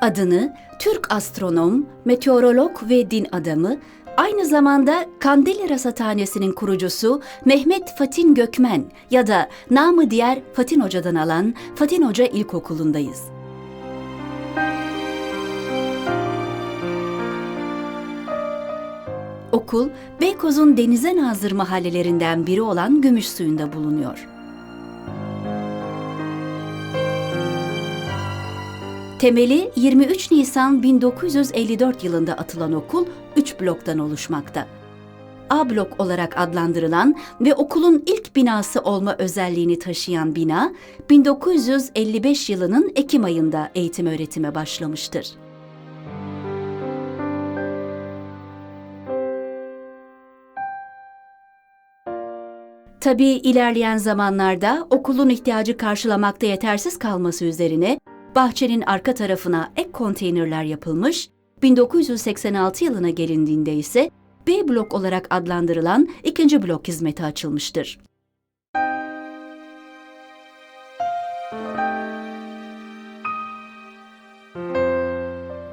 Adını Türk astronom, meteorolog ve din adamı, aynı zamanda Kandilli Rasathanesi'nin kurucusu Mehmet Fatin Gökmen ya da namı diğer Fatin Hoca'dan alan Fatin Hoca İlkokulu'ndayız. Okul, Beykoz'un denize nazır mahallelerinden biri olan Gümüşsuyu'nda bulunuyor. Temeli 23 Nisan 1954 yılında atılan okul 3 bloktan oluşmakta. A blok olarak adlandırılan ve okulun ilk binası olma özelliğini taşıyan bina 1955 yılının Ekim ayında eğitim öğretime başlamıştır. Tabii ilerleyen zamanlarda okulun ihtiyacı karşılamakta yetersiz kalması üzerine bahçenin arka tarafına ek konteynerler yapılmış, 1986 yılına gelindiğinde ise B blok olarak adlandırılan ikinci blok hizmeti açılmıştır.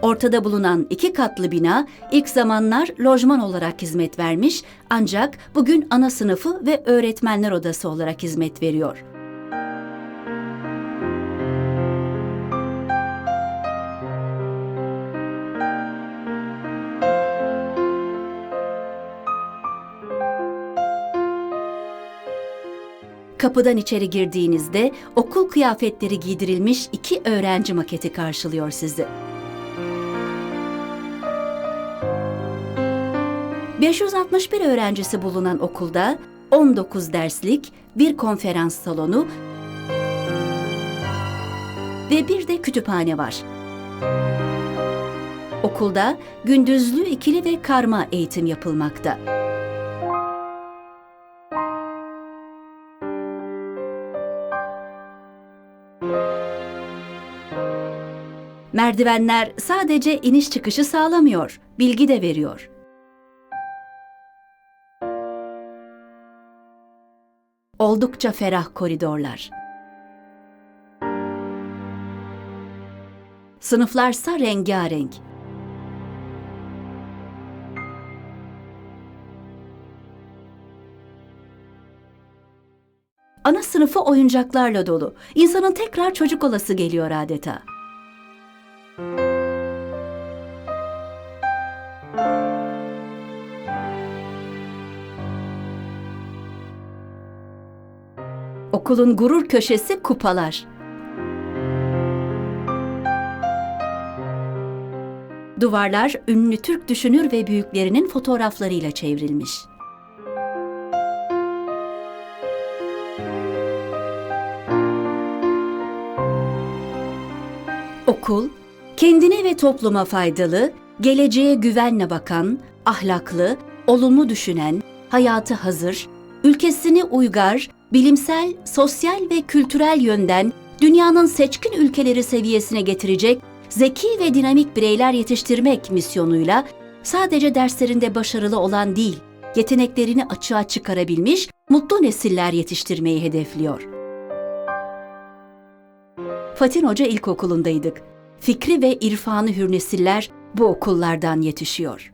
Ortada bulunan iki katlı bina ilk zamanlar lojman olarak hizmet vermiş ancak bugün ana sınıfı ve öğretmenler odası olarak hizmet veriyor. Kapıdan içeri girdiğinizde okul kıyafetleri giydirilmiş iki öğrenci maketi karşılıyor sizi. 561 öğrencisi bulunan okulda 19 derslik, bir konferans salonu ve bir de kütüphane var. Okulda gündüzlü ikili ve karma eğitim yapılmakta. Merdivenler sadece iniş çıkışı sağlamıyor, bilgi de veriyor. Oldukça ferah koridorlar. Sınıflarsa rengarenk. Ana sınıfı oyuncaklarla dolu. İnsanın tekrar çocuk olası geliyor adeta. Okulun gurur köşesi kupalar. Duvarlar ünlü Türk düşünür ve büyüklerinin fotoğraflarıyla çevrilmiş. Okul, kendine ve topluma faydalı, geleceğe güvenle bakan, ahlaklı, olumlu düşünen, hayatı hazır, ülkesini uygar, bilimsel, sosyal ve kültürel yönden dünyanın seçkin ülkeleri seviyesine getirecek zeki ve dinamik bireyler yetiştirmek misyonuyla sadece derslerinde başarılı olan değil, yeteneklerini açığa çıkarabilmiş mutlu nesiller yetiştirmeyi hedefliyor. Fatin Hoca İlkokulu'ndaydık. Fikri ve irfanı hür nesiller bu okullardan yetişiyor.